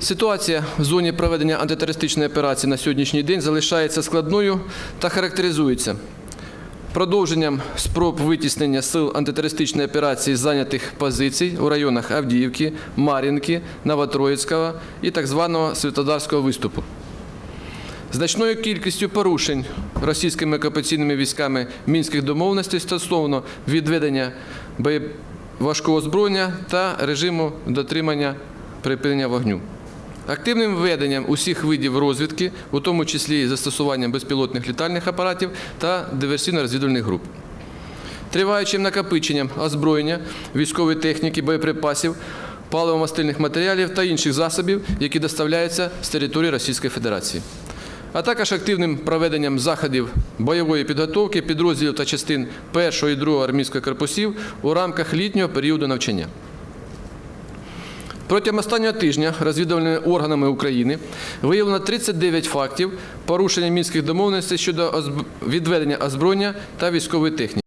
Ситуація в зоні проведення антитерористичної операції на сьогоднішній день залишається складною та характеризується продовженням спроб витіснення сил антитерористичної операції зайнятих позицій у районах Авдіївки, Мар'їнки, Новотроїцького і так званого Святодарського виступу. Значною кількістю порушень російськими окупаційними військами мінських домовленостей стосовно відведення боє- важкого озброєння та режиму дотримання припинення вогню. Активним введенням усіх видів розвідки, у тому числі і застосуванням безпілотних літальних апаратів та диверсійно-розвідувальних груп. Триваючим накопиченням озброєння, військової техніки, боєприпасів, паливо-мастильних матеріалів та інших засобів, які доставляються з території Російської Федерації. А також активним проведенням заходів бойової підготовки підрозділів та частин 1 і 2 армійських корпусів у рамках літнього періоду навчання. Протягом останнього тижня розвідувальними органами України виявлено 39 фактів порушення мінських домовленостей щодо відведення озброєння та військової техніки.